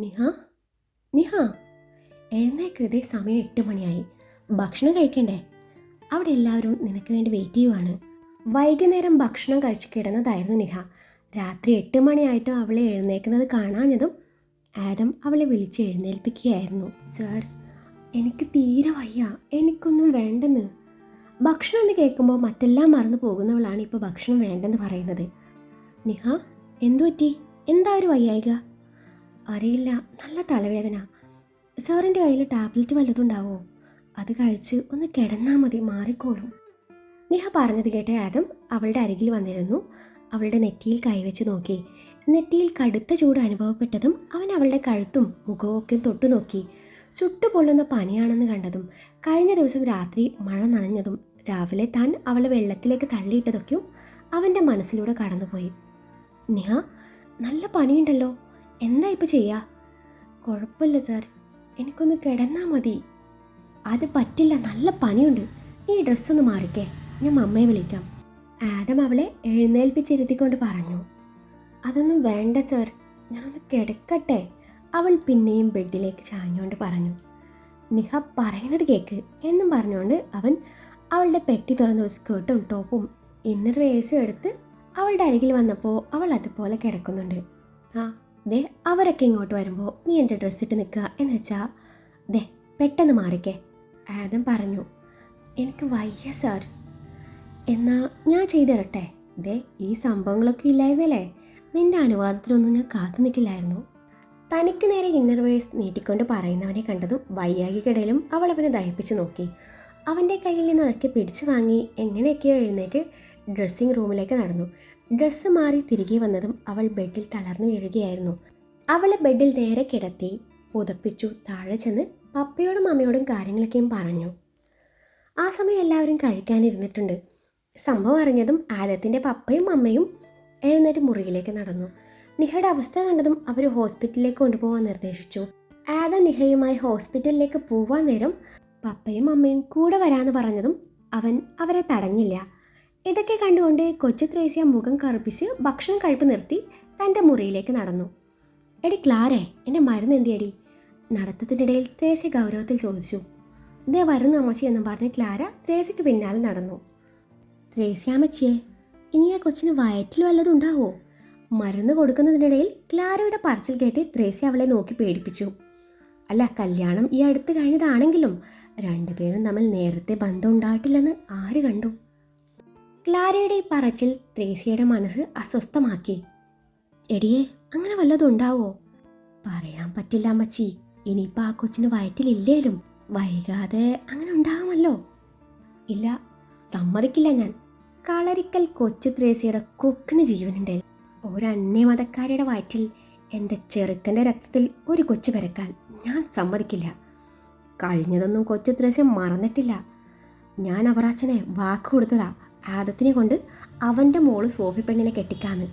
നിഹ? നിഹ? എഴുന്നേക്ക് ഇതേ സമയം എട്ട് മണിയായി. ഭക്ഷണം കഴിക്കണ്ടേ? അവിടെ എല്ലാവരും നിനക്ക് വേണ്ടി വെയിറ്റ് ചെയ്യുവാണ്. വൈകുന്നേരം ഭക്ഷണം കഴിച്ച് കിടന്നതായിരുന്നു നിഹ. രാത്രി എട്ട് മണിയായിട്ടും അവളെ എഴുന്നേക്കുന്നത് കാണാഞ്ഞതും ആദം അവളെ വിളിച്ച് എഴുന്നേൽപ്പിക്കുകയായിരുന്നു. സർ എനിക്ക് തീരെ വയ്യ. എനിക്കൊന്നും വേണ്ടെന്ന്. ഭക്ഷണം എന്ന് കേൾക്കുമ്പോൾ മറ്റെല്ലാം മറന്നു പോകുന്നവളാണ് ഇപ്പോൾ ഭക്ഷണം വേണ്ടെന്ന് പറയുന്നത്. നിഹ എന്തു പറ്റി എന്താ ഒരു വയ്യായിക? അറിയില്ല. നല്ല തലവേദന. സാറിന്റെ കയ്യിൽ ടാബ്ലറ്റ് വല്ലതും ഉണ്ടാവോ അത് കഴിച്ച് ഒന്ന് കിടന്നാൽ മതി മാറിക്കോളും. നിഹ പറഞ്ഞത് കേട്ട ആദം അവളുടെ അരികിൽ വന്നിരുന്നു. അവളുടെ നെറ്റിയിൽ കൈവച്ച് നോക്കി. നെറ്റിയിൽ കടുത്ത ചൂട് അനുഭവപ്പെട്ടതും അവൻ അവളുടെ കഴുത്തും മുഖവും ഒക്കെ തൊട്ടു നോക്കി. ചുട്ടുപൊള്ളുന്ന പനിയാണെന്ന് കണ്ടതും കഴിഞ്ഞ ദിവസം രാത്രി മഴ നനഞ്ഞതും രാവിലെ താൻ അവളെ വെള്ളത്തിലേക്ക് തള്ളിയിട്ടതൊക്കെയും അവന്റെ മനസ്സിലൂടെ കടന്നുപോയി. നിഹ നല്ല പനിയുണ്ടല്ലോ. എന്താ ഇപ്പം ചെയ്യാ? കുഴപ്പമില്ല സാർ. എനിക്കൊന്ന് കിടന്നാൽ മതി. അത് പറ്റില്ല. നല്ല പനിയുണ്ട്. നീ ഡ്രസ്സൊന്ന് മാറിക്കേ. ഞാൻ മമ്മയെ വിളിക്കാം. ആദം അവളെ എഴുന്നേൽപ്പിച്ചിരുത്തിക്കൊണ്ട് പറഞ്ഞു. അതൊന്നും വേണ്ട സാർ. ഞാനൊന്ന് കിടക്കട്ടെ. അവൾ പിന്നെയും ബെഡിലേക്ക് ചാഞ്ഞുകൊണ്ട് പറഞ്ഞു. നിഹ പറയുന്നത് കേക്ക് എന്നും പറഞ്ഞുകൊണ്ട് അവൻ അവളുടെ പെട്ടി തുറന്ന സ്കേർട്ടും ടോപ്പും ഇന്നർ വേസും എടുത്ത് അവളുടെ അരികിൽ വന്നപ്പോൾ അവൾ അതുപോലെ കിടക്കുന്നുണ്ട്. ആ ദേ അവരൊക്കെ ഇങ്ങോട്ട് വരുമ്പോൾ നീ എന്റെ ഡ്രസ്സിട്ട് നിൽക്കുക എന്ന് വെച്ചാൽ ദേ പെട്ടെന്ന് മാറിക്കേ. ആദം പറഞ്ഞു എനിക്ക് വയ്യ സാർ എന്നാൽ ഞാൻ ചെയ്തിരട്ടെ ദേ ഈ സംഭവങ്ങളൊക്കെ ഇല്ലായിരുന്നല്ലേ? നിന്റെ അനുവാദത്തിനൊന്നും ഞാൻ കാത്തു നിൽക്കില്ലായിരുന്നു. തനിക്ക് നേരെ ഇന്നർ നീട്ടിക്കൊണ്ട് പറയുന്നവനെ കണ്ടതും വയ്യാകിക്കിടയിലും അവൾ അവനെ ദഹിപ്പിച്ച് നോക്കി. അവന്റെ കയ്യിൽ നിന്ന് അതൊക്കെ പിടിച്ചു വാങ്ങി എങ്ങനെയൊക്കെയോ എഴുന്നേറ്റ് ഡ്രസ്സിംഗ് റൂമിലേക്ക് നടന്നു. ഡ്രസ്സ് മാറി തിരികെ വന്നതും അവൾ ബെഡിൽ തളർന്നു വീഴുകയായിരുന്നു. അവളെ ബെഡിൽ നേരെ കിടത്തി പുതപ്പിച്ചു താഴെ ചെന്ന് പപ്പയോടും അമ്മയോടും കാര്യങ്ങളൊക്കെയും പറഞ്ഞു. ആ സമയം എല്ലാവരും കഴിക്കാനിരുന്നിട്ടുണ്ട് സംഭവം അറിഞ്ഞതും ആദത്തിന്റെ പപ്പയും അമ്മയും എഴുന്നേറ്റ് മുറിയിലേക്ക് നടന്നു. നിഹയുടെ അവസ്ഥ കണ്ടതും അവർ ഹോസ്പിറ്റലിലേക്ക് കൊണ്ടുപോകാൻ നിർദ്ദേശിച്ചു. ആദ നിഹയുമായി ഹോസ്പിറ്റലിലേക്ക് പോവാൻ നേരം പപ്പയും അമ്മയും കൂടെ വരാമെന്ന് പറഞ്ഞതും അവൻ അവരെ തടഞ്ഞില്ല. ഇതൊക്കെ കണ്ടുകൊണ്ട് കൊച്ചു ത്രേസ്യ മുഖം കറുപ്പിച്ച് ഭക്ഷണം കഴിപ്പ് നിർത്തി തന്റെ മുറിയിലേക്ക് നടന്നു. എടി ക്ലാരേ എന്റെ മരുന്ന് എന്തിയടി? നടത്തത്തിനിടയിൽ ത്രേസ്യ ഗൗരവത്തിൽ ചോദിച്ചു. ഇതേ വരുന്ന അമ്മച്ചി എന്ന് പറഞ്ഞ് ക്ലാര ത്രേസ്യക്ക് പിന്നാലെ നടന്നു. ത്രേസ്യാമ്മച്ചിയെ ഇനി ആ കൊച്ചിന് വയറ്റിൽ വല്ലതും ഉണ്ടാവോ? മരുന്ന് കൊടുക്കുന്നതിനിടയിൽ ക്ലാരയുടെ പറച്ചിൽ കേട്ട് ത്രേസ്യ അവളെ നോക്കി പേടിപ്പിച്ചു. അല്ല കല്യാണം ഈ അടുത്ത് കഴിഞ്ഞതാണെങ്കിലും രണ്ടുപേരും തമ്മിൽ നേരത്തെ ബന്ധം ഉണ്ടായിട്ടില്ലെന്ന് ആര് കണ്ടു? ക്ലാരയുടെ ഈ പറച്ചിൽ ത്രേസ്യയുടെ മനസ്സ് അസ്വസ്ഥമാക്കി. എടിയെ അങ്ങനെ വല്ലതും ഉണ്ടാവോ? പറയാൻ പറ്റില്ല അമ്മച്ചി. ഇനിയിപ്പോൾ ആ കൊച്ചിന് വയറ്റിലില്ലേലും. വൈകാതെ അങ്ങനെ ഉണ്ടാകുമല്ലോ ഇല്ല സമ്മതിക്കില്ല ഞാൻ. കളരിക്കൽ കൊച്ചു ത്രേസ്യയുടെ കൊക്കിന് ജീവനുണ്ട്. ഒരു അന്യമതക്കാരിയുടെ വയറ്റിൽ എന്റെ ചെറുക്കന്റെ രക്തത്തിൽ ഒരു കൊച്ചു പിറക്കാൻ ഞാൻ സമ്മതിക്കില്ല. കഴിഞ്ഞതൊന്നും കൊച്ചു ത്രേസ്യം മറന്നിട്ടില്ല. ഞാൻ അവറാച്ചനെ വാക്ക് കൊടുത്തതാ. ആദത്തിനെ കൊണ്ട് അവന്റെ മോൾ സോഫി പെണ്ണിനെ കെട്ടിക്കാന്ന്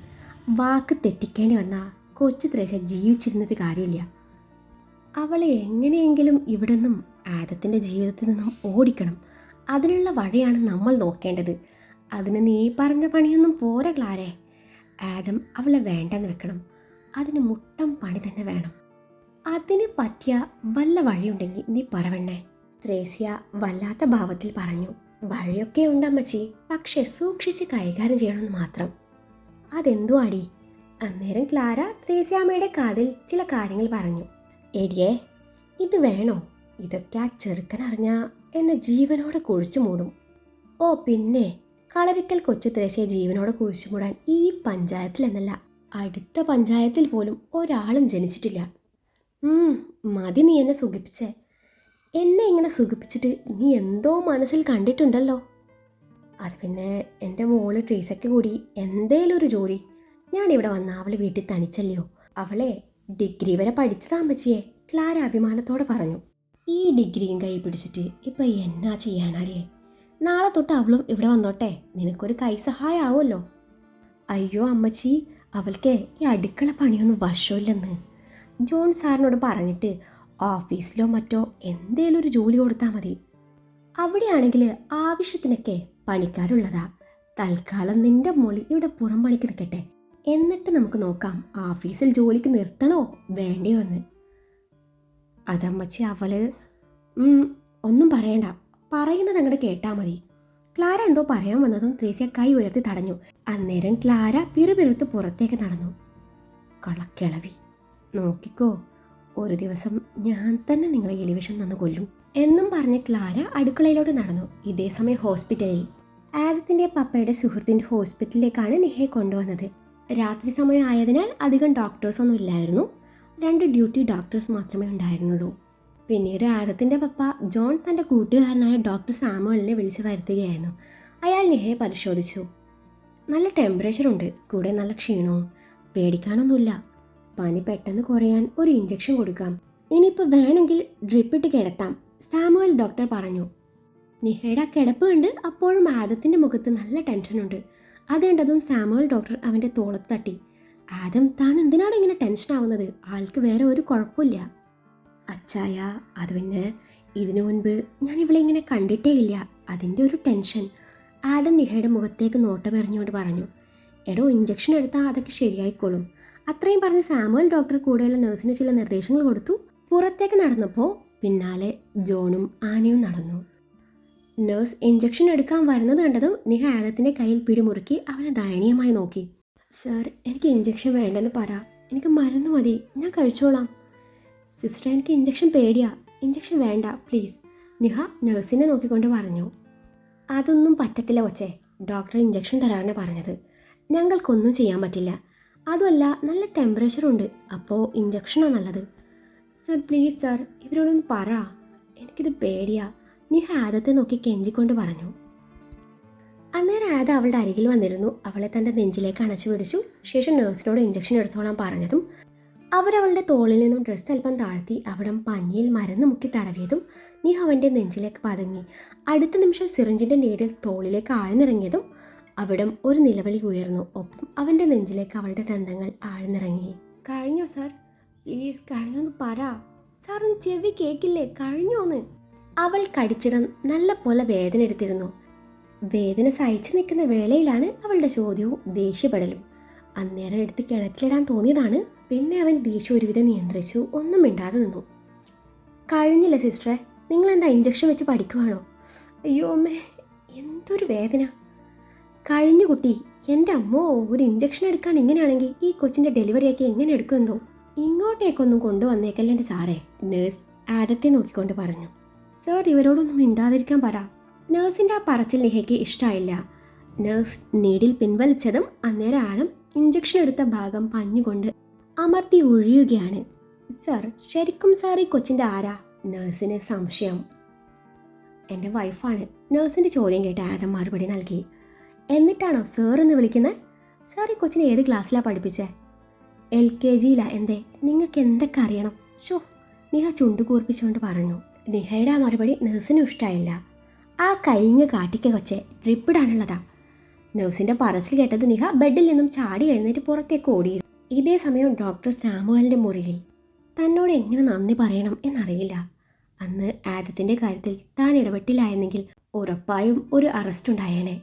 വാക്ക് തെറ്റിക്കേണ്ടി വന്ന കൊച്ചു ത്രേശ ജീവിച്ചിരുന്നിട്ട് കാര്യമില്ല. അവളെ എങ്ങനെയെങ്കിലും ഇവിടെ നിന്നും ആദത്തിന്റെ ജീവിതത്തിൽ നിന്നും ഓടിക്കണം. അതിനുള്ള വഴിയാണ് നമ്മൾ നോക്കേണ്ടത്. അതിന് നീ പറഞ്ഞ പണിയൊന്നും പോരാ ക്ലാരേ. ആദം അവളെ വേണ്ടെന്ന് വെക്കണം. അതിന് മുട്ടം പണി തന്നെ വേണം. അതിന് പറ്റിയ വല്ല വഴിയുണ്ടെങ്കിൽ നീ പറവണ്ണേ ത്രേസ്യ വല്ലാത്ത ഭാവത്തിൽ പറഞ്ഞു. വഴിയൊക്കെ ഉണ്ടമ്മച്ചി പക്ഷെ സൂക്ഷിച്ച് കൈകാര്യം ചെയ്യണമെന്ന് മാത്രം. അതെന്തോ അടി അന്നേരം ക്ലാര ത്രേസ്യാമ്മയുടെ കാതിൽ ചില കാര്യങ്ങൾ പറഞ്ഞു. എടിയേ ഇത് വേണോ? ഇതൊക്കെ ആ ചെറുക്കൻ അറിഞ്ഞ എന്നെ ജീവനോടെ കുഴിച്ചു മൂടും. ഓ പിന്നെ. കളരിക്കൽ കൊച്ചു ത്രേശയെ ജീവനോടെ കുഴിച്ചു മൂടാൻ ഈ പഞ്ചായത്തിൽ എന്നല്ല അടുത്ത പഞ്ചായത്തിൽ പോലും ഒരാളും ജനിച്ചിട്ടില്ല. മതി നീ എന്നെ സുഖിപ്പിച്ചേ. എന്നെ ഇങ്ങനെ സുഖിപ്പിച്ചിട്ട് നീ എന്തോ മനസ്സിൽ കണ്ടിട്ടുണ്ടല്ലോ. അത് പിന്നെ എന്റെ മോൾ ട്രീസയ്ക്ക് കൂടി എന്തേലും ഒരു ജോലി. ഞാനിവിടെ വന്ന അവൾ വീട്ടിൽ തനിച്ചല്ലയോ? അവളെ ഡിഗ്രി വരെ പഠിച്ചതാ അമ്മച്ചിയെ ക്ലാര അഭിമാനത്തോടെ പറഞ്ഞു. ഈ ഡിഗ്രിയും കൈ പിടിച്ചിട്ട് ഇപ്പം എന്നാ ചെയ്യാനാടിയേ? നാളെ തൊട്ട് അവളും ഇവിടെ വന്നോട്ടെ നിനക്കൊരു കൈ സഹായമാവുമല്ലോ അയ്യോ അമ്മച്ചി അവൾക്ക് ഈ അടുക്കള പണിയൊന്നും വശമില്ലെന്ന്. ജോൺ സാറിനോട് പറഞ്ഞിട്ട് ഓഫീസിലോ മറ്റോ എന്തേലും ഒരു ജോലി കൊടുത്താൽ മതി. അവിടെയാണെങ്കിൽ ആവശ്യത്തിനൊക്കെ പണിക്കാരുള്ളതാ. തൽക്കാലം നിന്റെ മൊളി ഇവിടെ പുറം പണിക്ക് നിൽക്കട്ടെ. എന്നിട്ട് നമുക്ക് നോക്കാം ഓഫീസിൽ ജോലിക്ക് നിർത്തണോ വേണ്ടയോ എന്ന്. അതമ്മച്ചി അവൾ ഒന്നും പറയണ്ട. പറയുന്നത് അങ്ങോട്ട് കേട്ടാ മതി. ക്ലാര എന്തോ പറയാൻ വന്നതും ത്രേസ്യ കൈ ഉയർത്തി തടഞ്ഞു. അന്നേരം ക്ലാര പിറുപിറുത്ത് പുറത്തേക്ക് നടന്നു. കളക്കിളവി നോക്കിക്കോ ഒരു ദിവസം ഞാൻ തന്നെ നിങ്ങളെ എലിവിഷൻ തന്നു കൊല്ലും എന്നും പറഞ്ഞ ക്ലാര അടുക്കളയിലോട്ട് നടന്നു. ഇതേ സമയം ഹോസ്പിറ്റലിൽ. ആദത്തിന്റെ പപ്പയുടെ സുഹൃത്തിന്റെ ഹോസ്പിറ്റലിലേക്കാണ് നെഹയെ കൊണ്ടുവന്നത്. രാത്രി സമയം ആയതിനാൽ അധികം ഡോക്ടേഴ്സ് ഒന്നും ഇല്ലായിരുന്നു. രണ്ട് ഡ്യൂട്ടി ഡോക്ടേഴ്സ് മാത്രമേ ഉണ്ടായിരുന്നുള്ളൂ. പിന്നീട് ആദത്തിന്റെ പപ്പ ജോൺ തന്റെ കൂട്ടുകാരനായ ഡോക്ടർ സാമുവലിനെ വിളിച്ചു വരുത്തുകയായിരുന്നു. അയാൾ നെഹയെ പരിശോധിച്ചു. നല്ല ടെമ്പറേച്ചറുണ്ട് കൂടെ നല്ല ക്ഷീണവും. പേടിക്കാനൊന്നുമില്ല. പനി പെട്ടെന്ന് കുറയാൻ ഒരു ഇഞ്ചക്ഷൻ കൊടുക്കാം. ഇനിയിപ്പോൾ വേണമെങ്കിൽ ഡ്രിപ്പിട്ട് കിടത്താം. സാമുവൽ ഡോക്ടർ പറഞ്ഞു. നിഹയുടെ ആ കിടപ്പ് കണ്ട് അപ്പോഴും ആദത്തിന്റെ മുഖത്ത് നല്ല ടെൻഷനുണ്ട് അത് കണ്ടതും സാമുവൽ ഡോക്ടർ അവന്റെ തോളത്ത് തട്ടി. ആദം താൻ എന്തിനാണ് ഇങ്ങനെ ടെൻഷൻ ആവുന്നത്? ആൾക്ക് വേറെ ഒരു കുഴപ്പമില്ല. അച്ചായ അത് പിന്നെ ഇതിനു മുൻപ് ഞാൻ ഇവളെ ഇങ്ങനെ കണ്ടിട്ടേ ഇല്ല. അതിന്റെ ഒരു ടെൻഷൻ ആദം നിഹയുടെ മുഖത്തേക്ക് നോട്ടമെറിഞ്ഞുകൊണ്ട് പറഞ്ഞു. എടോ ഇഞ്ചക്ഷൻ എടുത്താൽ അതൊക്കെ ശരിയായിക്കോളും. അത്രയും പറഞ്ഞ് സാമുവൽ ഡോക്ടർ കൂടെയുള്ള നഴ്സിന് ചില നിർദ്ദേശങ്ങൾ കൊടുത്തു. പുറത്തേക്ക് നടന്നപ്പോൾ പിന്നാലെ ജോണും ആനയും നടന്നു. നഴ്സ് ഇഞ്ചക്ഷൻ എടുക്കാൻ വരുന്നത് കണ്ടതും നിഹ ആദത്തിന്റെ കയ്യിൽ പിടിമുറുക്കി അവനെ ദയനീയമായി നോക്കി. സർ എനിക്ക് ഇഞ്ചക്ഷൻ വേണ്ടെന്ന് പറ. എനിക്ക് മരുന്ന് മതി. ഞാൻ കഴിച്ചോളാം. സിസ്റ്റർ എനിക്ക് ഇഞ്ചക്ഷൻ പേടിയാ. ഇഞ്ചക്ഷൻ വേണ്ട പ്ലീസ് നിഹ നഴ്സിനെ നോക്കിക്കൊണ്ട് പറഞ്ഞു. അതൊന്നും പറ്റത്തില്ല കൊച്ചേ ഡോക്ടർ ഇഞ്ചക്ഷൻ തരാനാണ് പറഞ്ഞത്. ഞങ്ങൾക്കൊന്നും ചെയ്യാൻ പറ്റില്ല. അതുമല്ല നല്ല ടെമ്പറേച്ചറുണ്ട് അപ്പോൾ ഇഞ്ചക്ഷനാണ് നല്ലത്. സർ പ്ലീസ് സർ ഇവരോടൊന്ന് പറ. എനിക്കിത് പേടിയാ. നീ ഹാദത്തെ നോക്കി കെഞ്ചിക്കൊണ്ട് പറഞ്ഞു. അന്നേരം ആദ അവളുടെ അരികിൽ വന്നിരുന്നു. അവളെ തന്റെ നെഞ്ചിലേക്ക് അണച്ചു പിടിച്ചു. ശേഷം നേഴ്സിനോട് ഇഞ്ചക്ഷൻ എടുത്തോളാൻ പറഞ്ഞതും അവരവളുടെ തോളിൽ നിന്നും ഡ്രസ്സ് അല്പം താഴ്ത്തി അവിടം പഞ്ഞിയിൽ മരുന്ന് മുക്കി തടവിയതും നീ അവന്റെ നെഞ്ചിലേക്ക് പതുങ്ങി. അടുത്ത നിമിഷം സിറിഞ്ചിന്റെ നീഡിൽ തോളിലേക്ക് ആഴ്ന്നിറങ്ങിയതും അവിടം ഒരു നിലവിളി ഉയർന്നു. ഒപ്പം അവന്റെ നെഞ്ചിലേക്ക് അവളുടെ ദന്തങ്ങൾ ആഴ്ന്നിറങ്ങി. കഴിഞ്ഞോ സർ? പ്ലീസ് കഴിഞ്ഞോന്ന് പറ. സാറിന് ചെവി കേക്കില്ലേ? കഴിഞ്ഞോന്ന് അവൾ കടിച്ചിടം നല്ല പോലെ വേദന എടുത്തിരുന്നു. വേദന സഹിച്ചു നിൽക്കുന്ന വേളയിലാണ് അവളുടെ ചോദ്യവും ദേഷ്യപ്പെടലും. അന്നേരം എടുത്ത് കിണറ്റിലിടാൻ തോന്നിയതാണ്. പിന്നെ അവൻ ദേഷ്യം ഒരുവിധം നിയന്ത്രിച്ചു. ഒന്നും മിണ്ടാതെ നിന്നു. കഴിഞ്ഞില്ല സിസ്റ്ററെ? നിങ്ങൾ എന്താ ഇഞ്ചക്ഷൻ വെച്ച് പഠിക്കുവാണോ? അയ്യോ അമ്മേ. എന്തൊരു വേദന. കഴിഞ്ഞു കുട്ടി. എന്റെ അമ്മോ ഒരു ഇഞ്ചക്ഷൻ എടുക്കാൻ ഇങ്ങനെയാണെങ്കിൽ ഈ കൊച്ചിന്റെ ഡെലിവറിയൊക്കെ എങ്ങനെ എടുക്കുമെന്നോ? ഇങ്ങോട്ടേക്കൊന്നും കൊണ്ടുവന്നേക്കല്ലേ എന്റെ സാറേ നേഴ്സ് ആദത്തെ നോക്കിക്കൊണ്ട് പറഞ്ഞു. സാർ ഇവരോടൊന്നും മിണ്ടാതിരിക്കാൻ പറ. നേഴ്സിന്റെ ആ പറച്ചിൽ നിഹയ്ക്ക് ഇഷ്ടമായില്ല നേഴ്സ് നീഡിൽ പിൻവലിച്ചതും അന്നേരം ആദം ഇഞ്ചക്ഷൻ എടുത്ത ഭാഗം പഞ്ഞുകൊണ്ട് അമർത്തി ഒഴിയുകയാണ്. സാർ ശരിക്കും സാർ ഈ കൊച്ചിന്റെ ആരാ? നേഴ്സിന് സംശയം. എന്റെ വൈഫാണ് നേഴ്സിന്റെ ചോദ്യം കേട്ട് ആദം മറുപടി നൽകി. എന്നിട്ടാണോ സാർ എന്ന് വിളിക്കുന്നത് സാർ ഈ കൊച്ചിനെ ഏത് ക്ലാസ്സിലാണ് പഠിപ്പിച്ചേ? എൽ കെ ജിയിലാണ് എന്തേ? നിങ്ങൾക്ക് എന്തൊക്കെ അറിയണം? ഷോ നിഹ ചുണ്ടു കൂർപ്പിച്ചുകൊണ്ട് പറഞ്ഞു. നിഹയുടെ ആ മറുപടി നേഴ്സിനും ഇഷ്ടമായില്ല ആ കൈങ്ങ് കാട്ടിക്ക കൊച്ചെ ഡ്രിപ്പിടാനുള്ളതാ. നേഴ്സിന്റെ പറച്ചിൽ കേട്ടത് നിഹ ബെഡിൽ നിന്നും ചാടി എഴുന്നേറ്റ് പുറത്തേക്ക് ഓടിയിരുന്നു. ഇതേ സമയം ഡോക്ടർ സാമുവലിന്റെ മുറിയിൽ തന്നോട് എങ്ങനെ നന്ദി പറയണം എന്നറിയില്ല. അന്ന് ആദത്തിന്റെ കാര്യത്തിൽ താൻ ഇടപെട്ടില്ലായിരുന്നെങ്കിൽ ഉറപ്പായും ഒരു അറസ്റ്റ് ഉണ്ടായേനെ.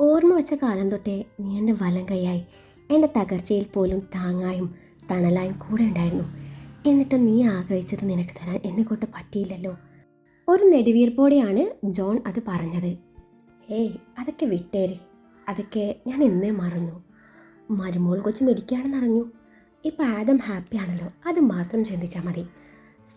ഓർമ്മ വെച്ച കാലം തൊട്ടേ നീ എന്റെ വലം കൈയായി. എന്റെ തകർച്ചയിൽ പോലും താങ്ങായും തണലായും കൂടെ ഉണ്ടായിരുന്നു. എന്നിട്ട് നീ ആഗ്രഹിച്ചത് നിനക്ക് തരാൻ എന്നെ കൊണ്ട് പറ്റിയില്ലല്ലോ. ഒരു നെടുവീർപ്പോടെയാണ് ജോൺ അത് പറഞ്ഞത്. ഏയ് അതൊക്കെ വിട്ടേര്. അതൊക്കെ ഞാൻ എന്നേ മറന്നു. മരുമോൾ കൊച്ചു മരിക്കുകയാണെന്നറിഞ്ഞു ഇപ്പം ആദം ഹാപ്പിയാണല്ലോ അത് മാത്രം ചിന്തിച്ചാൽ മതി.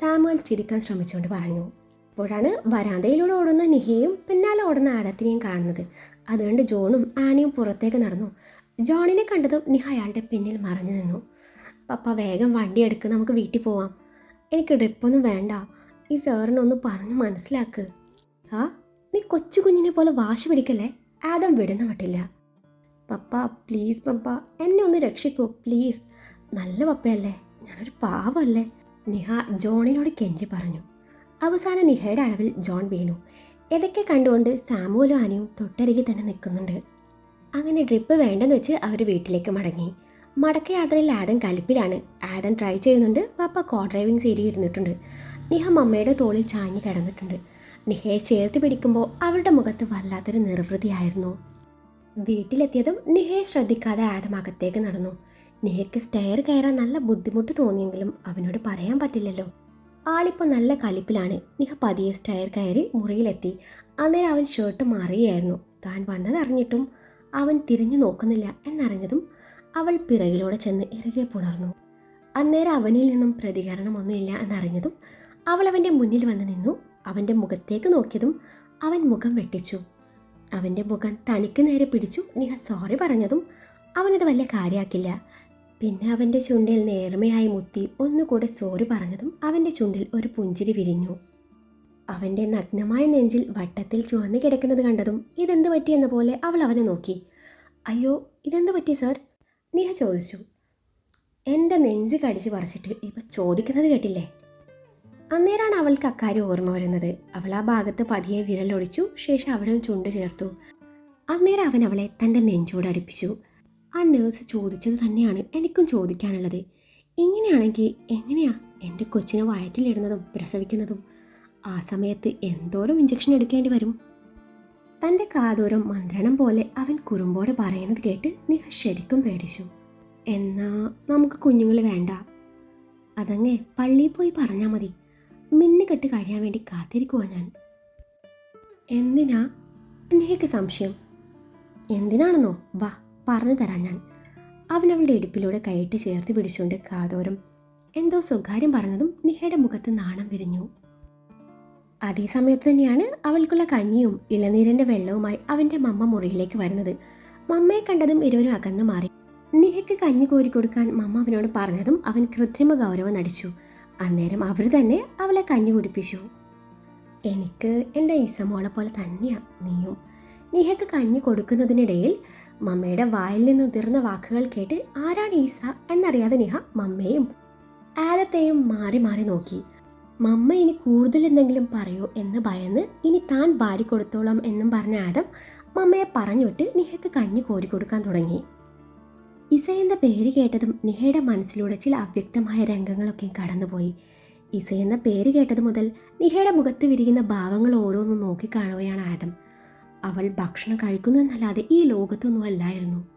സാമുവൽ ചിരിക്കാൻ ശ്രമിച്ചുകൊണ്ട് പറഞ്ഞു. അപ്പോഴാണ് വരാന്തയിലൂടെ ഓടുന്ന നിഹയും പിന്നാലെ ഓടുന്ന ആദത്തിനെയും കാണുന്നത്. അതുകൊണ്ട് ജോണും ആനയും പുറത്തേക്ക് നടന്നു. ജോണിനെ കണ്ടതും നിഹ അയാളുടെ പിന്നിൽ മറഞ്ഞു നിന്നു. പപ്പ വേഗം വണ്ടി എടുക്ക് നമുക്ക് വീട്ടിൽ പോവാം. എനിക്ക് ട്രിപ്പൊന്നും വേണ്ട. ഈ സാറിനൊന്ന് പറഞ്ഞ് മനസ്സിലാക്ക്. ആ? നീ കൊച്ചു കുഞ്ഞിനെ പോലെ വാശി പിടിക്കല്ലേ? ആദം വിടുന്ന മട്ടില്ല. പപ്പ പ്ലീസ് പപ്പ എന്നെ ഒന്ന് രക്ഷിക്കൂ പ്ലീസ്. നല്ല പപ്പയല്ലേ ഞാനൊരു പാവമല്ലേ നിഹ ജോണിനോട് കെഞ്ചി പറഞ്ഞു. അവസാനം നിഹയുടെ അളവിൽ ജോൺ വീണു. ഇതൊക്കെ കണ്ടുകൊണ്ട് സാമുവലും ആനയും തൊട്ടരികിൽ തന്നെ നിൽക്കുന്നുണ്ട്. അങ്ങനെ ഡ്രിപ്പ് വേണ്ടെന്ന് വെച്ച് അവർ വീട്ടിലേക്ക് മടങ്ങി. മടക്ക യാത്രയിൽ ആദം കലിപ്പിലാണ്. ആദൻ ട്രൈ ചെയ്യുന്നുണ്ട്. പാപ്പ കോ ഡ്രൈവിംഗ് സീരി ഇരുന്നിട്ടുണ്ട്. നിഹ മമ്മയുടെ തോളിൽ ചാഞ്ഞു കിടന്നിട്ടുണ്ട്. നിഹയെ ചേർത്ത് പിടിക്കുമ്പോൾ അവരുടെ മുഖത്ത് വല്ലാത്തൊരു നിർവൃതിയായിരുന്നു. വീട്ടിലെത്തിയതും നിഹയെ ശ്രദ്ധിക്കാതെ ആദം അകത്തേക്ക് നടന്നു. നിഹയ്ക്ക് സ്റ്റെയർ കയറാൻ നല്ല ബുദ്ധിമുട്ട് തോന്നിയെങ്കിലും അവനോട് പറയാൻ പറ്റില്ലല്ലോ. ആളിപ്പോൾ നല്ല കലിപ്പിലാണ്. നിഹ പതിയെ സ്റ്റയർ കയറി മുറിയിലെത്തി. അന്നേരം അവൻ ഷർട്ട് മാറുകയായിരുന്നു താൻ വന്നതറിഞ്ഞിട്ടും അവൻ തിരിഞ്ഞു നോക്കുന്നില്ല എന്നറിഞ്ഞതും അവൾ പിറകിലൂടെ ചെന്ന് ഇറുകെ പുണർന്നു. അന്നേരം അവനിൽ നിന്നും പ്രതികരണമൊന്നുമില്ല എന്നറിഞ്ഞതും അവൾ അവന്റെ മുന്നിൽ വന്ന് നിന്നു. അവന്റെ മുഖത്തേക്ക് നോക്കിയതും അവൻ മുഖം വെട്ടിച്ചു. അവന്റെ മുഖം തനിക്ക് നേരെ പിടിച്ചു. നിഹ സോറി പറഞ്ഞതും അവനത് വലിയ കാര്യമാക്കില്ല പിന്നെ അവന്റെ ചുണ്ടിൽ നേർമയായി മുത്തി ഒന്നുകൂടെ സോറി പറഞ്ഞതും അവന്റെ ചുണ്ടിൽ ഒരു പുഞ്ചിരി വിരിഞ്ഞു. അവന്റെ നഗ്നമായ നെഞ്ചിൽ വട്ടത്തിൽ ചുവന്ന് കിടക്കുന്നത് കണ്ടതും ഇതെന്ത് പറ്റിയെന്ന പോലെ അവൾ അവനെ നോക്കി. അയ്യോ ഇതെന്ത് പറ്റി സർ? നിഹ ചോദിച്ചു. എന്റെ നെഞ്ച് കടിച്ച് പറിച്ചിട്ട് ഇപ്പം ചോദിക്കുന്നത് കേട്ടില്ലേ? അന്നേരമാണ് അവൾക്ക് അക്കാര്യം ഓർമ്മ വരുന്നത്. അവൾ ആ ഭാഗത്ത് പതിയെ വിരലൊടിച്ചു ശേഷം അവിടെ ചുണ്ട് ചേർത്തു. അന്നേരം അവൻ അവളെ തന്റെ നെഞ്ചോട് അടുപ്പിച്ചു. ആ നേഴ്സ് ചോദിച്ചത് തന്നെയാണ് എനിക്കും ചോദിക്കാനുള്ളത്. ഇങ്ങനെയാണെങ്കിൽ എങ്ങനെയാ എന്റെ കൊച്ചിനെ വയറ്റിലിടുന്നതും പ്രസവിക്കുന്നതും? ആ സമയത്ത് എന്തോരം ഇഞ്ചക്ഷൻ എടുക്കേണ്ടി വരും? തന്റെ കാതോരം മന്ത്രണം പോലെ അവൻ കുറുമ്പോടെ പറയുന്നത് കേട്ട് നിഹ ശരിക്കും പേടിച്ചു. എന്നാ നമുക്ക് കുഞ്ഞുങ്ങൾ വേണ്ട. അതങ്ങേ പള്ളിയിൽ പോയി പറഞ്ഞാൽ മതി. മിന്നുകെട്ട് കഴിയാൻ വേണ്ടി കാത്തിരിക്കുവാ ഞാൻ. എന്തിനാ? നിഹയ്ക്ക് സംശയം. എന്തിനാണെന്നോ? വാ. പറഞ്ഞു തരാം ഞാൻ. അവൻ അവളുടെ ഇടുപ്പിലൂടെ കയറ്റി ചേർത്ത് പിടിച്ചുകൊണ്ട് കാതോരം എന്തോ സ്വകാര്യം പറഞ്ഞതും നിഹയുടെ മുഖത്ത് നാണം വിരിഞ്ഞു. അതേ സമയത്ത് തന്നെയാണ് അവൾക്കുള്ള കഞ്ഞിയും ഇളനീരിന്റെ വെള്ളവുമായി അവന്റെ മമ്മ മുറിയിലേക്ക് വരുന്നത്. മമ്മയെ കണ്ടതും ഇരുവരും അകന്നു മാറി. നിഹയ്ക്ക് കഞ്ഞി കോരി കൊടുക്കാൻ മമ്മ അവനോട് പറഞ്ഞതും അവൻ കൃത്രിമ ഗൗരവം നടിച്ചു. അന്നേരം അവർ തന്നെ അവളെ കഞ്ഞി കുടിപ്പിച്ചു. എനിക്ക് എന്റെ ഈസമോളെ പോലെ തന്നെയാണ് നീയും. നിഹയ്ക്ക് കഞ്ഞി കൊടുക്കുന്നതിനിടയിൽ മമ്മയുടെ വായിൽ നിന്ന് ഉതിർന്ന വാക്കുകൾ കേട്ട് ആരാണ് ഈസ എന്നറിയാതെ നിഹ മമ്മയും ആലത്തെയും മാറി മാറി നോക്കി. മമ്മ ഇനി കൂടുതൽ എന്തെങ്കിലും പറയൂ എന്ന് ഭയന്ന് ഇനി താൻ ഭാര്യ കൊടുത്തോളാം എന്നും പറഞ്ഞ ആദം മമ്മയെ പറഞ്ഞുവിട്ട് നിഹയ്ക്ക് കഞ്ഞി കോരി കൊടുക്കാൻ തുടങ്ങി. ഇസ എന്ന പേര് കേട്ടതും നിഹയുടെ മനസ്സിലൂടെ ചില അവ്യക്തമായ രംഗങ്ങളൊക്കെ കടന്നുപോയി. ഇസ എന്ന പേര് കേട്ടത് മുതൽ നിഹയുടെ മുഖത്ത് വിരിയുന്ന ഭാവങ്ങൾ ഓരോന്നും നോക്കിക്കാണുകയാണ് ആദം. അവൾ ഭക്ഷണം കഴിക്കുന്നു എന്നല്ലാതെ ഈ ലോകത്തൊന്നും അല്ലായിരുന്നു.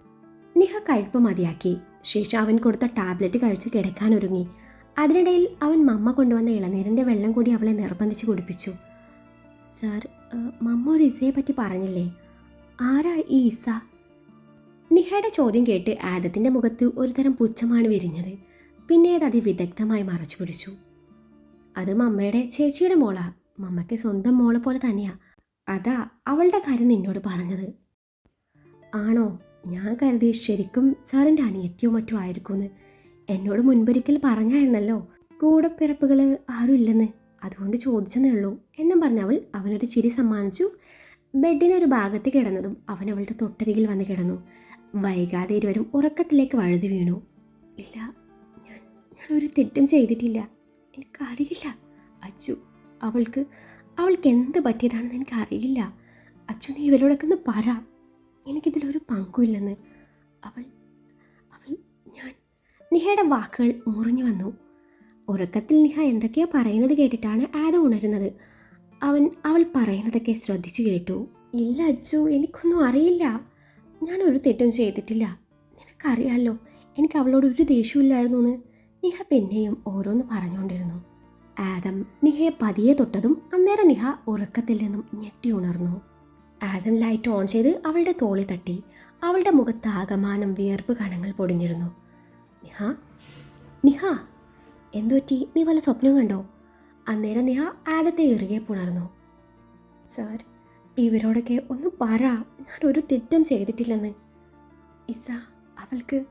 നിഹ കഴിപ്പ് മതിയാക്കി. ശേഷം അവൻ കൊടുത്ത ടാബ്ലറ്റ് കഴിച്ച് കിടക്കാനൊരുങ്ങി അതിനിടയിൽ അവൻ മമ്മ കൊണ്ടുവന്ന ഇളനീരിന്റെ വെള്ളം കൂടി അവളെ നിർബന്ധിച്ച് കുടിപ്പിച്ചു. സാർ മമ്മ ഒരു ഇസയെ പറ്റി പറഞ്ഞില്ലേ? ആരാ ഈ ഇസ? നിഹയുടെ ചോദ്യം കേട്ട് ആദത്തിന്റെ മുഖത്ത് ഒരുതരം പുച്ഛമാണ് വിരിഞ്ഞത്. പിന്നെ അത് അതിവിദഗ്ധമായി മറച്ചു പിടിച്ചു. അത് മമ്മയുടെ ചേച്ചിയുടെ മോളാ. മമ്മയ്ക്ക് സ്വന്തം മോളെ പോലെ തന്നെയാ. അതാ അവളുടെ കാര്യം നിന്നോട് പറഞ്ഞത്. ആണോ? ഞാൻ കരുതി ശരിക്കും സാറിന്റെ അനിയത്തിയോ മറ്റോ ആയിരിക്കുമെന്ന് എന്നോട് മുൻപൊരിക്കൽ പറഞ്ഞായിരുന്നല്ലോ. കൂടെ പിറപ്പുകൾ ആരും ഇല്ലെന്ന്. അതുകൊണ്ട് ചോദിച്ചെന്നേ ഉള്ളൂ എന്നും പറഞ്ഞവൾ അവനൊരു ചിരി സമ്മാനിച്ചു. ബെഡിനൊരു ഭാഗത്ത് കിടന്നതും അവൻ അവളുടെ തൊട്ടരികിൽ വന്ന് കിടന്നു. വൈകാതെ ഇരുവരും ഉറക്കത്തിലേക്ക് വഴുതി വീണു. ഇല്ല ഞാൻ ഞാനൊരു തെറ്റും ചെയ്തിട്ടില്ല. എനിക്കറിയില്ല അച്ചു അവൾക്ക് അവൾക്ക് എന്ത് പറ്റിയതാണെന്ന് എനിക്കറിയില്ല. അച്ഛൻ നീ ഇവരോടൊക്കെ ഒന്ന് പറ. എനിക്കിതിലൊരു പങ്കുമില്ലെന്ന്. അവൾ അവൾ ഞാൻ നിഹയുടെ വാക്കുകൾ മുറിഞ്ഞു വന്നു. ഉറക്കത്തിൽ നിഹ എന്തൊക്കെയോ പറയുന്നത് കേട്ടിട്ടാണ് ആദ ഉണരുന്നത്. അവൻ അവൾ പറയുന്നതൊക്കെ ശ്രദ്ധിച്ചു കേട്ടു. ഇല്ല അച്ചു എനിക്കൊന്നും അറിയില്ല. ഞാൻ ഒരു തെറ്റും ചെയ്തിട്ടില്ല. നിനക്കറിയാലോ എനിക്ക് അവളോട് ഒരു ദേഷ്യമില്ലായിരുന്നു എന്ന് നിഹ പിന്നെയും ഓരോന്ന് പറഞ്ഞുകൊണ്ടിരുന്നു. ആദം നിഹയെ പതിയെ തൊട്ടതും അന്നേരം നിഹ ഉറക്കത്തിൽ നിന്നും ഞെട്ടി ഉണർന്നു. ആദം ലൈറ്റ് ഓൺ ചെയ്ത് അവളുടെ തോളി തട്ടി. അവളുടെ മുഖത്ത് ആകമാനം വിയർപ്പ് കണങ്ങൾ പൊടിഞ്ഞിരുന്നു. നിഹ നിഹ എന്തുപറ്റി? നീ വല്ല സ്വപ്നം കണ്ടോ? അന്നേരം നിഹ ആദത്തെ ഇറുകെ പുണർന്നു. സാർ ഇവരോടൊക്കെ ഒന്ന് പറ. ഞാൻ ഒരു തെറ്റും ചെയ്തിട്ടില്ലെന്ന്. ഇസ അവൾക്ക്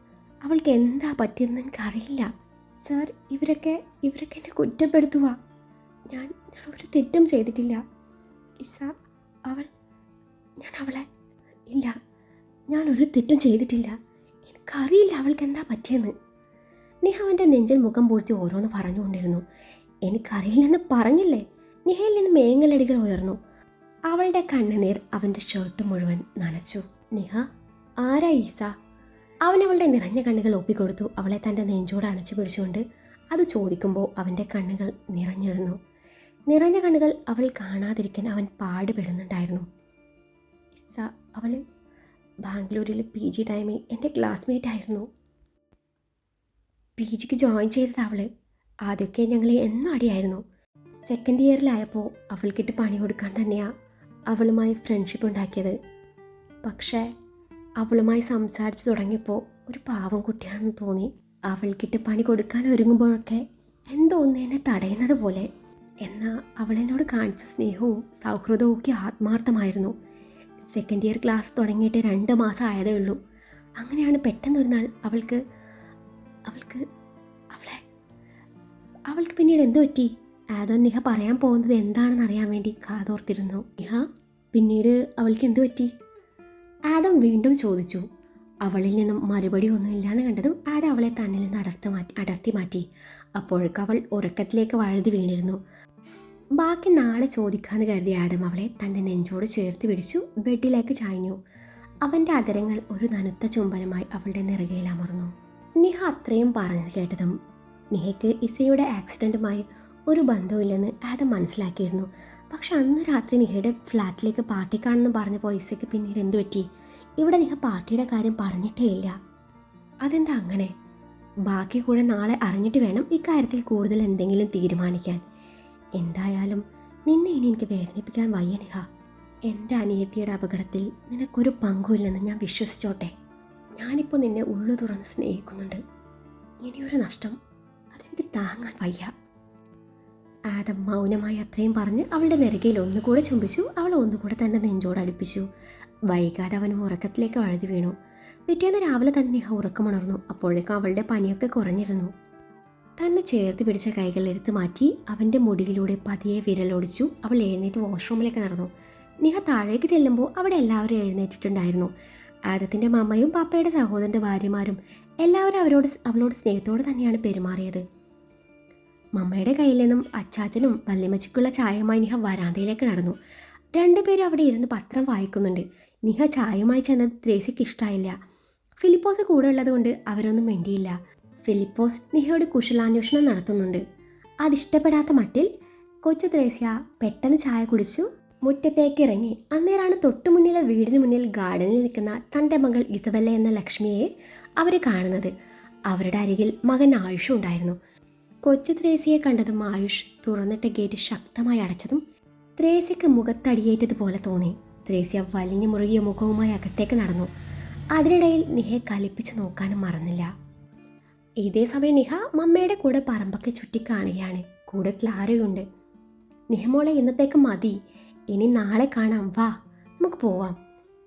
അവൾക്ക് എന്താ പറ്റിയെന്ന് എനിക്കറിയില്ല. സാർ ഇവരൊക്കെ ഇവരൊക്കെ എന്നെ കുറ്റപ്പെടുത്തുക ഞാൻ ഞാൻ ഒരു തെറ്റും ചെയ്തിട്ടില്ല. ഇസ അവൾ ഞാൻ അവളെ ഇല്ല ഞാൻ ഒരു തെറ്റും ചെയ്തിട്ടില്ല. എനിക്കറിയില്ല അവൾക്ക് എന്താ പറ്റിയെന്ന്. നിഹ അവന്റെ നെഞ്ചിൽ മുഖം പൂഴ്ത്തി ഓരോന്ന് പറഞ്ഞുകൊണ്ടിരുന്നു. എനിക്കറിയില്ലെന്ന് പറഞ്ഞില്ലേ? നിഹയിൽ നിന്ന് മേങ്ങലടികൾ ഉയർന്നു. അവളുടെ കണ്ണുനീർ അവന്റെ ഷർട്ട് മുഴുവൻ നനച്ചു. നിഹ ആരാ ഈസ? അവൻ അവളുടെ നിറഞ്ഞ കണ്ണുകൾ ഒപ്പിക്കൊടുത്തു. അവളെ തന്റെ നെഞ്ചോട് അണച്ചു പിടിച്ചുകൊണ്ട് അത് ചോദിക്കുമ്പോൾ അവന്റെ കണ്ണുകൾ നിറഞ്ഞിരുന്നു. നിറഞ്ഞ കണ്ണുകൾ അവൾ കാണാതിരിക്കാൻ അവൻ പാടുപെടുന്നുണ്ടായിരുന്നു. ഇസ അവൾ ബാംഗ്ലൂരിൽ പി ജി ടൈമിൽ എന്റെ ക്ലാസ്മേറ്റ് ആയിരുന്നു. പി ജിക്ക് ജോയിൻ ചെയ്തത് അവൾ. ആദ്യമൊക്കെ ഞങ്ങൾ എന്നും അടിയായിരുന്നു. സെക്കൻഡ് ഇയറിലായപ്പോൾ അവൾക്കിട്ട് പണി കൊടുക്കാൻ തന്നെയാണ് അവളുമായി ഫ്രണ്ട്ഷിപ്പ് ഉണ്ടാക്കിയത്. പക്ഷേ അവളുമായി സംസാരിച്ചു തുടങ്ങിയപ്പോൾ ഒരു പാവം കുട്ടിയാണെന്ന് തോന്നി. അവൾക്കിട്ട് പണി കൊടുക്കാൻ ഒരുങ്ങുമ്പോഴൊക്കെ എന്തോ ഒന്ന് എന്നെ തടയുന്നത് പോലെ. എന്നാൽ അവളെന്നോട് കാണിച്ച സ്നേഹവും സൗഹൃദവും ഒക്കെ ആത്മാർത്ഥമായിരുന്നു. സെക്കൻഡ് ഇയർ ക്ലാസ് തുടങ്ങിയിട്ട് രണ്ട് മാസം ആയതേ ഉള്ളൂ. അങ്ങനെയാണ് പെട്ടെന്ന് ഒരു നാൾ അവൾക്ക് അവൾക്ക് അവളെ അവൾക്ക് പിന്നീട് എന്ത് പറ്റി? ആദോ നിഹ പറയാൻ പോകുന്നത് എന്താണെന്ന് അറിയാൻ വേണ്ടി കാതോർത്തിരുന്നു. നിഹ പിന്നീട് അവൾക്ക് എന്ത് പറ്റി? ആദം വീണ്ടും ചോദിച്ചു അവളിൽ നിന്നും മറുപടി ഒന്നുമില്ലാന്ന് കണ്ടതും ആദം അവളെ തന്നിൽ നിന്ന് അടർത്തി മാറ്റി അടർത്തി മാറ്റി. അപ്പോഴേക്ക് അവൾ ഉറക്കത്തിലേക്ക് വഴുതി വീണിരുന്നു. ബാക്കി നാളെ ചോദിക്കാമെന്ന് കരുതിയ ആദം അവളെ തന്റെ നെഞ്ചോട് ചേർത്ത് പിടിച്ചു ബെഡിലേക്ക് ചായഞ്ഞു അവന്റെ അതരങ്ങൾ ഒരു നനുത്ത ചുംബനമായി അവളുടെ നിറകയിൽ അമർന്നു. നിഹ അത്രയും പറഞ്ഞത് കേട്ടതും നിഹയ്ക്ക് ഇസയുടെ ആക്സിഡന്റുമായി ഒരു ബന്ധമില്ലെന്ന് ആദം മനസ്സിലാക്കിയിരുന്നു. പക്ഷെ അന്ന് രാത്രി നിഹയുടെ ഫ്ലാറ്റിലേക്ക് പാർട്ടിക്കാണെന്ന് പറഞ്ഞ പോയിസയ്ക്ക് പിന്നീട് എന്തു പറ്റി? ഇവിടെ നിഹ പാർട്ടിയുടെ കാര്യം പറഞ്ഞിട്ടേ ഇല്ല. അതെന്താ അങ്ങനെ? ബാക്കി കൂടെ നാളെ അറിഞ്ഞിട്ട് വേണം ഇക്കാര്യത്തിൽ കൂടുതൽ എന്തെങ്കിലും തീരുമാനിക്കാൻ. എന്തായാലും നിന്നെ ഇനി എനിക്ക് വേദനിപ്പിക്കാൻ വയ്യ നിഹ. എന്റെ അനിയത്തിയുടെ അപകടത്തിൽ നിനക്കൊരു പങ്കുമില്ലെന്ന് ഞാൻ വിശ്വസിച്ചോട്ടെ. ഞാനിപ്പോൾ നിന്നെ ഉള്ളു തുറന്ന് സ്നേഹിക്കുന്നുണ്ട്. ഇനിയൊരു നഷ്ടം അതെനിക്ക് താങ്ങാൻ വയ്യ. ആദം മൗനമായി അത്രയും പറഞ്ഞ് അവളുടെ നെറുകയിൽ ഒന്നുകൂടെ ചുംബിച്ചു. അവൾ ഒന്നുകൂടെ തന്നെ നെഞ്ചോട് അടുപ്പിച്ചു. വൈകാതെ അവൻ ഉറക്കത്തിലേക്ക് വഴുതി വീണു. പിറ്റേന്ന് രാവിലെ തന്നെ നിഹ ഉറക്കമുണർന്നു. അപ്പോഴേക്കും അവളുടെ പനിയൊക്കെ കുറഞ്ഞിരുന്നു. തന്നെ ചേർത്ത് പിടിച്ച കൈകൾ എടുത്തു മാറ്റി അവന്റെ മുടിയിലൂടെ പതിയെ വിരലൊടിച്ചു. അവൾ എഴുന്നേറ്റ് വാഷ്റൂമിലേക്ക് നടന്നു. നിഹ താഴേക്ക് ചെല്ലുമ്പോൾ അവിടെ എല്ലാവരും എഴുന്നേറ്റിട്ടുണ്ടായിരുന്നു. ആദത്തിന്റെ മമ്മയും പാപ്പയുടെ സഹോദരന്റെ ഭാര്യമാരും എല്ലാവരും അവരോട് അവളോട് സ്നേഹത്തോടെ തന്നെയാണ് പെരുമാറിയത്. മമ്മയുടെ കയ്യിൽ നിന്നും അച്ചാച്ചനും വല്യമ്മച്ചിക്കുള്ള ചായയുമായി നിഹ വരാന്തയിലേക്ക് നടന്നു. രണ്ടുപേരും അവിടെ ഇരുന്ന് പത്രം വായിക്കുന്നുണ്ട്. നിഹ ചായയുമായി ചെന്നത് ത്രേസിക്ക് ഇഷ്ടമായില്ല ഫിലിപ്പോസ് കൂടെ ഉള്ളതുകൊണ്ട് അവരൊന്നും മിണ്ടിയില്ല. ഫിലിപ്പോസ് നിഹയോട് കുശലാന്വേഷണം നടത്തുന്നുണ്ട്. അതിഷ്ടപ്പെടാത്ത മട്ടിൽ കൊച്ചു ത്രേസ്യ പെട്ടെന്ന് ചായ കുടിച്ചു മുറ്റത്തേക്ക് ഇറങ്ങി. അന്നേരമാണ് തൊട്ടു മുന്നിലെ വീടിന് മുന്നിൽ ഗാർഡനിൽ നിൽക്കുന്ന തന്റെ മകൾ ഇസബല്ല എന്ന ലക്ഷ്മിയെ അവർ കാണുന്നത്. അവരുടെ അരികിൽ മകൻ ആയുഷും ഉണ്ടായിരുന്നു. കൊച്ചു ത്രേസിയെ കണ്ടതും ആയുഷ് തുറന്നിട്ട ഗേറ്റ് ശക്തമായി അടച്ചതും ത്രേസ്യക്ക് മുഖത്തടിയേറ്റതുപോലെ തോന്നി. ത്രേസ്യ വലിഞ്ഞു മുറുകിയ മുഖവുമായി അകത്തേക്ക് നടന്നു. അതിനിടയിൽ നിഹയെ കലിപ്പിച്ച് നോക്കാനും മറന്നില്ല. ഇതേ സമയം നിഹ മമ്മയുടെ കൂടെ പറമ്പൊക്കെ ചുറ്റിക്കാണുകയാണ്. കൂടെ ക്ലാരയുണ്ട്. നിഹമോളെ ഇന്നത്തേക്ക് മതി. ഇനി നാളെ കാണാം. വാ നമുക്ക് പോവാം.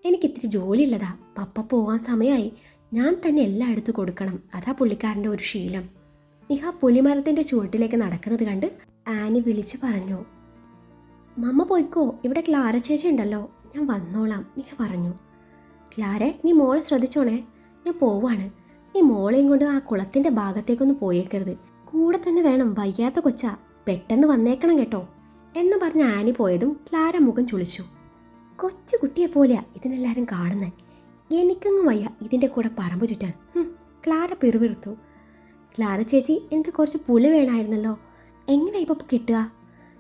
എനിക്ക് ഇത്തിരി ജോലിയുള്ളതാ. പപ്പ പോവാൻ സമയമായി ഞാൻ തന്നെ എല്ലാം എടുത്തു കൊടുക്കണം. അതാ പുള്ളിക്കാരന്റെ ഒരു ശീലം. നിഹ പുലിമരത്തിന്റെ ചുവട്ടിലേക്ക് നടക്കുന്നത് കണ്ട് ആനി വിളിച്ചു പറഞ്ഞു മമ്മ പോയിക്കോ ഇവിടെ ക്ലാര ചേച്ചി ഉണ്ടല്ലോ. ഞാൻ വന്നോളാം നിഹ പറഞ്ഞു. ക്ലാരെ നീ മോളെ ശ്രദ്ധിച്ചോണേ ഞാൻ പോവാണ്. നീ മോളെയും കൊണ്ട് ആ കുളത്തിന്റെ ഭാഗത്തേക്കൊന്ന് പോയേക്കരുത്. കൂടെ തന്നെ വേണം വയ്യാത്ത കൊച്ച പെട്ടെന്ന് വന്നേക്കണം കേട്ടോ എന്ന് പറഞ്ഞ് ആനി പോയതും ക്ലാര മുഖം ചുളിച്ചു. കൊച്ചു കുട്ടിയെ പോലെയാ ഇതിനെല്ലാവരും കാണുന്നത് എനിക്കങ്ങ് വയ്യ ഇതിന്റെ കൂടെ പറമ്പ് ചുറ്റാൻ. ക്ലാര പിറുപിറുത്തു. ക്ലാര ചേച്ചി എനിക്ക് കുറച്ച് പുളി വേണമായിരുന്നല്ലോ എങ്ങനെ ഇപ്പോൾ കിട്ടുക?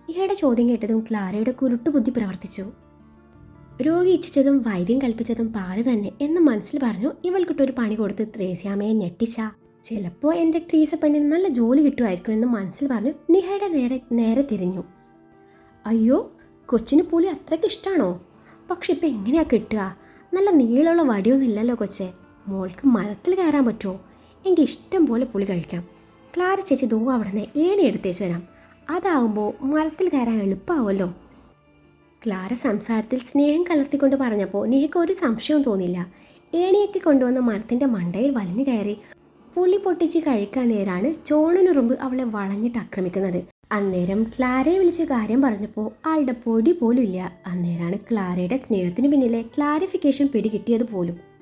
ഇയാളുടെ ചോദ്യം കേട്ടതും ക്ലാരയുടെ കുരുട്ടുബുദ്ധി പ്രവർത്തിച്ചു. രോഗി ഇച്ഛിച്ചതും വൈദ്യം കൽപ്പിച്ചതും പാൽ തന്നെ എന്ന് മനസ്സിൽ പറഞ്ഞു ഇവൾക്കിട്ടൊരു പണി കൊടുത്ത് ത്രേസ്യാമയെ ഞെട്ടിച്ച. ചിലപ്പോൾ എന്റെ ട്രീസ പെണ്ണിന് നല്ല ജോലി കിട്ടുമായിരിക്കും എന്ന് മനസ്സിൽ പറഞ്ഞു നിഹയുടെ നേരെ നേരെ തിരിഞ്ഞു. അയ്യോ കൊച്ചിന് പുളി അത്രയ്ക്ക് ഇഷ്ടമാണോ പക്ഷെ ഇപ്പം എങ്ങനെയാണ് കിട്ടുക? നല്ല നീളമുള്ള വടിയൊന്നും ഇല്ലല്ലോ കൊച്ചെ. മോൾക്ക് മരത്തിൽ കയറാൻ പറ്റുമോ? എനിക്ക് ഇഷ്ടം പോലെ പുളി കഴിക്കാം. ക്ലാര ചേച്ചി ദോ അവിടുന്ന് ഏണി എടുത്തേച്ച് വരാം. അതാവുമ്പോൾ മരത്തിൽ കയറാൻ എളുപ്പമാവുമല്ലോ ക്ലാര സംസാരത്തിൽ സ്നേഹം കലർത്തിക്കൊണ്ട് പറഞ്ഞപ്പോൾ നിഹയ്ക്ക് ഒരു സംശയവും തോന്നില്ല ഏണിയൊക്കെ കൊണ്ടുവന്ന മരത്തിന്റെ മണ്ടയിൽ വലിഞ്ഞു കയറി പുളി പൊട്ടിച്ച് കഴിക്കാൻ നേരാണ് ചോണനുറുമ്പ് അവളെ വളഞ്ഞിട്ട് ആക്രമിക്കുന്നത്. അന്നേരം ക്ലാരയെ വിളിച്ച് കാര്യം പറഞ്ഞപ്പോൾ ആളുടെ പൊടി പോലും ഇല്ല അന്നേരാണ് ക്ലാരയുടെ സ്നേഹത്തിന് പിന്നിലെ ക്ലാരിഫിക്കേഷൻ പിടികിട്ടിയത് പോലും.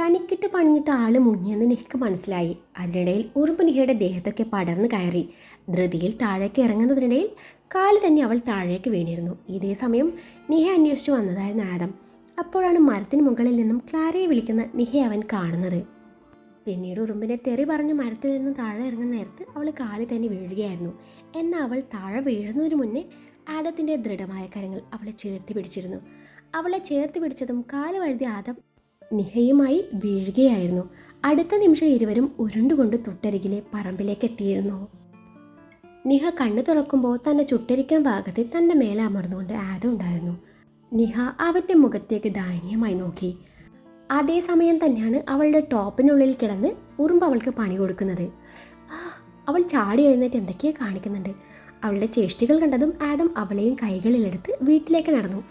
തനിക്കിട്ട് പണിഞ്ഞിട്ട് ആൾ മുങ്ങിയെന്ന് നിഹയ്ക്ക് മനസ്സിലായി. അതിനിടയിൽ ഉറുമ്പ് നിഹയുടെ ദേഹത്തൊക്കെ പടർന്നു കയറി. ധൃതിയിൽ താഴേക്ക് ഇറങ്ങുന്നതിനിടയിൽ കാൽ തന്നെ അവൾ താഴേക്ക് വീണിരുന്നു. ഇതേ സമയം നിഹ അന്വേഷിച്ചു വന്നതായിരുന്നു ആദം. അപ്പോഴാണ് മരത്തിന് മുകളിൽ നിന്നും ക്ലാരയെ വിളിക്കുന്ന നിഹ അവൻ കാണുന്നത്. പിന്നീട് ഉറുമ്പിനെ തെറി പറഞ്ഞ് മരത്തിൽ നിന്ന് താഴെ ഇറങ്ങുന്ന നേരത്ത് അവൾ കാലിൽ തന്നെ വീഴുകയായിരുന്നു. എന്നാൽ അവൾ താഴെ വീഴുന്നതിന് മുന്നേ ആദത്തിന്റെ ദൃഢമായ കരങ്ങൾ അവളെ ചേർത്ത് പിടിച്ചിരുന്നു. അവളെ ചേർത്ത് പിടിച്ചതും കാൽ വഴുതി ആദം നിഹയുമായി വീഴുകയായിരുന്നു. അടുത്ത നിമിഷം ഇരുവരും ഉരുണ്ടുകൊണ്ട് തൊട്ടരികിലെ പറമ്പിലേക്ക് എത്തിയിരുന്നു നിഹ കണ്ണു തുറക്കുമ്പോൾ തന്നെ ചുട്ടരിക്കാൻ ഭാഗത്തെ തന്റെ മേലെ അമർന്നുകൊണ്ട് ആദ ഉണ്ടായിരുന്നു. നിഹ അവന്റെ മുഖത്തേക്ക് ദയനീയമായി നോക്കി. അതേസമയം തന്നെയാണ് അവളുടെ ടോപ്പിനുള്ളിൽ കിടന്ന് ഉറുമ്പ് അവൾക്ക് പണി കൊടുക്കുന്നത്. അവൾ ചാടി എഴുന്നേറ്റ് എന്തൊക്കെയോ കാണിക്കുന്നുണ്ട്. അവളുടെ ചേഷ്ടികൾ കണ്ടതും ആദം അവളെയും കൈകളിലെടുത്ത് വീട്ടിലേക്ക് നടന്നു.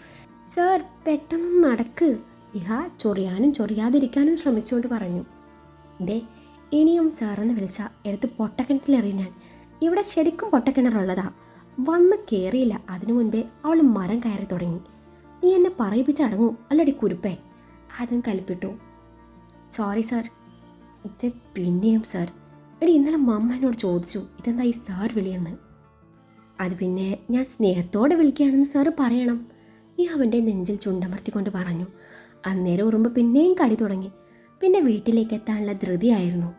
സർ പെട്ടെന്ന് നടക്ക്. ഇഹ ചൊറിയാനും ചൊറിയാതിരിക്കാനും ശ്രമിച്ചുകൊണ്ട് പറഞ്ഞു. ദേ ഇനിയും സാറെന്ന് വിളിച്ച എടുത്ത് പൊട്ടക്കിണറ്റിലെറിയും ഞാൻ. ഇവിടെ ശരിക്കും പൊട്ടക്കിണറുള്ളതാ. വന്ന് കയറിയില്ല അതിനു മുൻപേ അവൾ മരം കയറി തുടങ്ങി. നീ എന്നെ പറയിപ്പിച്ചടങ്ങൂ അല്ലടി കുരുപ്പേ. ആദ്യം കലിപ്പിട്ടു. സോറി സാർ ഇത് പിന്നെയും സാർ എടി ഇന്നലെ മമ്മ എന്നോട് ചോദിച്ചു. ഇതെന്താ ഈ സാർ വിളിയെന്ന്. അത് പിന്നെ ഞാൻ സ്നേഹത്തോടെ വിളിക്കുകയാണെന്ന് സാറ് പറയണം. നീ അവന്റെ നെഞ്ചിൽ ചുണ്ടമർത്തിക്കൊണ്ട് പറഞ്ഞു. അന്നേരം ഉറുമ്പ് പിന്നെയും കടി തുടങ്ങി. പിന്നെ വീട്ടിലേക്ക് എത്താനുള്ള ധൃതിയായിരുന്നു.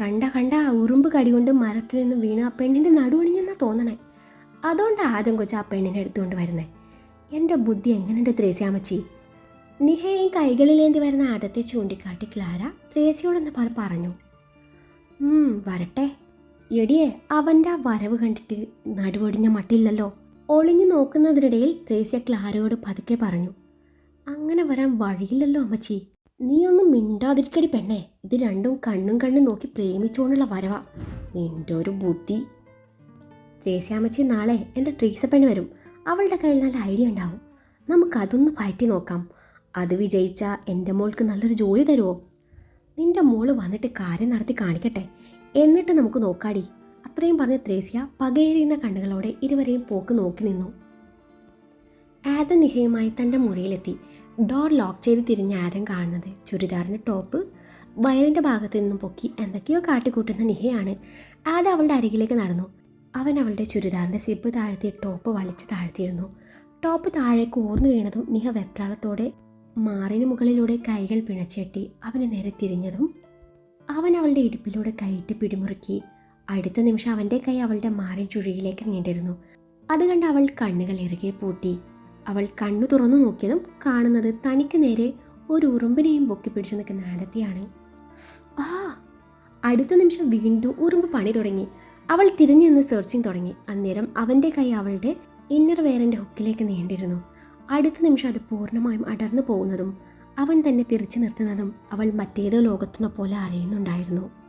കണ്ട കണ്ട ആ ഉറുമ്പ് കടി കൊണ്ട് മരത്തിൽ നിന്ന് വീണ് ആ പെണ്ണിന്റെ നടുവണിഞ്ഞെന്നാ തോന്നണേ. അതുകൊണ്ട് ആദ്യം കൊച്ചു ആ പെണ്ണിനെ എടുത്തുകൊണ്ട് വരുന്നേ. എന്റെ ബുദ്ധി എങ്ങനെയുണ്ട് ത്രേസ്യാമച്ചി നിഹയും കൈകളിലേന്തി വരുന്ന ആദത്തെ ചൂണ്ടിക്കാട്ടി ക്ലാര ത്രേസ്യോടെന്ന് പാൽ പറഞ്ഞു. "ഉം, വരട്ടെ. എടിയെ അവന്റെ ആ വരവ് കണ്ടിട്ട് നടുവൊടിഞ്ഞ മട്ടില്ലല്ലോ. ഒളിഞ്ഞു നോക്കുന്നതിനിടയിൽ ത്രേസ്യ ക്ലാരയോട് പതുക്കെ പറഞ്ഞു. അങ്ങനെ വരാൻ വഴിയില്ലല്ലോ അമ്മച്ചി. നീ ഒന്നും മിണ്ടാതിരിക്കടി പെണ്ണേ. ഇത് രണ്ടും കണ്ണും കണ്ണും നോക്കി പ്രേമിച്ചുകൊണ്ടുള്ള വരവാ. നിന്റെ ഒരു ബുദ്ധി. ത്രേസ്യാമ്മച്ചി നാളെ എന്റെ ട്രീസപ്പെണ്ണ് വരും. അവളുടെ കയ്യിൽ നല്ല ഐഡിയ ഉണ്ടാവും. നമുക്കതൊന്ന് പയറ്റി നോക്കാം. അത് വിജയിച്ചാൽ എന്റെ മോൾക്ക് നല്ലൊരു ജോലി തരുമോ നിന്റെ മോൾ വന്നിട്ട് കാര്യം നടത്തി കാണിക്കട്ടെ. എന്നിട്ട് നമുക്ക് നോക്കാടി. അത്രയും പറഞ്ഞ ത്രേസ്യ പകയേറിയുന്ന കണ്ണുകളോടെ ഇരുവരെയും പോക്ക് നോക്കി നിന്നു. ആദനിഹയുമായി തന്റെ മുറിയിലെത്തി. ഡോർ ലോക്ക് ചെയ്ത് തിരിഞ്ഞ ആദ്യം കാണുന്നത്? ചുരിദാറിന്റെ ടോപ്പ് വയറിന്റെ ഭാഗത്ത് നിന്നും പൊക്കി എന്തൊക്കെയോ കാട്ടിക്കൂട്ടുന്ന നിഹയാണ്. ആദ്യം അവളുടെ അരികിലേക്ക് നടന്നു. അവൻ അവളുടെ ചുരിദാറിന്റെ സിബ് താഴ്ത്തി ടോപ്പ് വലിച്ച് താഴ്ത്തിയിരുന്നു. ടോപ്പ് താഴേക്ക് ഓർന്നു വീണതും നിഹ വെപ്രാളത്തോടെ മാറിന് മുകളിലൂടെ കൈകൾ പിണച്ചെട്ടി അവനെ നേരെ തിരിഞ്ഞതും അവൻ അവളുടെ ഇടുപ്പിലൂടെ കൈയിട്ട് പിടിമുറുക്കി. അടുത്ത നിമിഷം അവന്റെ കൈ അവളുടെ മാറിൻ ചുഴിയിലേക്ക് നീണ്ടിരുന്നു. അത് കണ്ട് അവൾ കണ്ണുകൾ ഇറുകെ പൂട്ടി. അവൾ കണ്ണു തുറന്നു നോക്കിയതും കാണുന്നത് തനിക്ക് നേരെ ഒരു ഉറുമ്പിനെയും പൊക്കി പിടിച്ചു നിൽക്കുന്ന ആലത്തിയാണ് ആ അടുത്ത നിമിഷം വീണ്ടും ഉറുമ്പ് പണി തുടങ്ങി. അവൾ തിരിഞ്ഞു നിന്ന് സെർച്ചിങ് തുടങ്ങി. അന്നേരം അവന്റെ കൈ അവളുടെ ഇന്നർ വെയറിന്റെ ഹുക്കിലേക്ക് നീണ്ടിരുന്നു. അടുത്ത നിമിഷം അത് പൂർണമായും അടർന്നു പോകുന്നതും അവൻ തന്നെ തിരിച്ചു നിർത്തുന്നതും അവൾ മറ്റേതോ ലോകത്തുനിന്ന പോലെ അറിയുന്നുണ്ടായിരുന്നു.